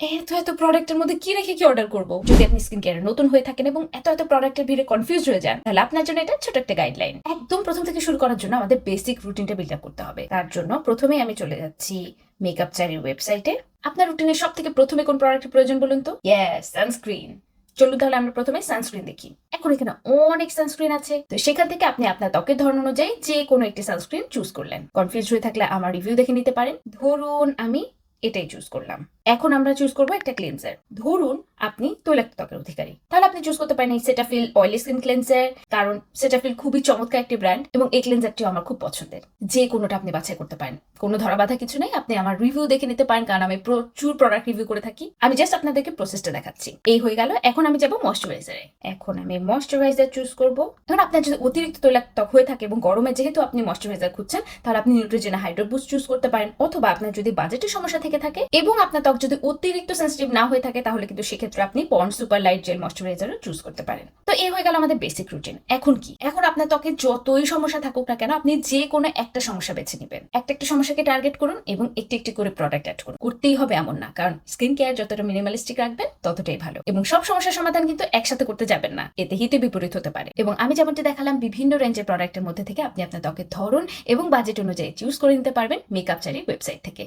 এত এত প্রোডাক্টের মধ্যে কি রেখে কি অর্ডার করব? যদি আপনি স্কিন কেয়ারে নতুন হয়ে থাকেন এবং এত এত প্রোডাক্টের ভিড়ে কনফিউজ হয়ে যান, তাহলে আপনার জন্য এটা ছোট একটা গাইডলাইন একদম প্রথম থেকে শুরু করার জন্য আমাদের বেসিক রুটিনটা বিল্ড আপ করতে হবে। তার জন্য প্রথমেই আমি চলে যাচ্ছি মেকআপ চারির ওয়েবসাইটে আপনার রুটিনের সব থেকে প্রথমে কোন প্রোডাক্টের প্রয়োজন বলুন তো? ইয়েস সানস্ক্রিন চলুন তাহলে আমরা প্রথমে সানস্ক্রিন দেখি। এখন এখানে অনেক সানস্ক্রিন আছে। তো সেখান থেকে আপনি আপনার ত্বকের ধরন অনুযায়ী যে কোনো একটি সানস্ক্রিন চুজ করলেন। কনফিউজ হয়ে থাকলে আমার রিভিউ দেখে নিতে পারেন। ধরুন আমি এটাই চুজ করলাম। এখন আমরা চুজ করব একটা ক্লিনজার ধরুন আপনি তৈলাক্ত ত্বকের অধিকারী। তাহলে আপনি চুজ করতে পারেন এই সেটাফিল অয়েলি স্কিন ক্লেন্সার কারণ সেটাফিল খুবই চমৎকার একটি ব্র্যান্ড এবং এই ক্লেন্সারটিও আমার খুব পছন্দের। যে কোনোটা আপনি বাছাই করতে পারেন। কোনো ধরা বাধা কিছু নেই, আপনি আমার রিভিউ দেখে নিতে পারেন, কারণ আমি প্রচুর প্রোডাক্ট রিভিউ করে থাকি। আমি জাস্ট আপনাদেরকে প্রসেসটা দেখাচ্ছি। এই হয়ে গেল, এখন আমি যাব ময়শ্চারাইজারে এখন আমি ময়শ্চারাইজার চুজ করব। এখন আপনার যদি অতিরিক্ত তৈলাক্ত ত্বক হয়ে থাকে এবং গরমে যেহেতু আপনি ময়শ্চারাইজার খুঁজছেন, তাহলে আপনি নিউট্রিজেনা হাইড্রো বুস্ট চুজ করতে পারেন। অথবা আপনার যদি বাজেটের সমস্যা থেকে থাকে এবং আপনার ত্বক যদি অতিরিক্ত সেন্সিটিভ না হয়ে থাকে, তাহলে কিন্তু সেক্ষেত্রে আপনি পন্ড সুপার লাইট জেল ময়শ্চারাইজারও চুজ করতে পারেন। তো এই হয়ে গেল আমাদের বেসিক রুটিন এখন কি? এখন আপনার ত্বকে যতই সমস্যা থাকুক না কেন, আপনি যে কোনো একটা সমস্যা বেছে নেবেন। একটা একটা সমস্যাকে টার্গেট করুন এবং একটি একটি করে প্রোডাক্ট অ্যাড করুন। করতেই হবে এমন না, কারণ স্কিন কেয়ার যতটা মিনিমালিস্টিক রাখবেন, ততটাই ভালো। এবং সব সমস্যার সমাধান কিন্তু একসাথে করতে যাবেন না, এতে হিতে বিপরীত হতে পারে। এবং আমি যেমনটি দেখালাম, বিভিন্ন রেঞ্জের প্রোডাক্টের মধ্যে থেকে আপনি আপনার ত্বকের ধরন এবং বাজেট অনুযায়ী চুজ করে নিতে পারবেন মেকআপ চারির ওয়েবসাইট থেকে।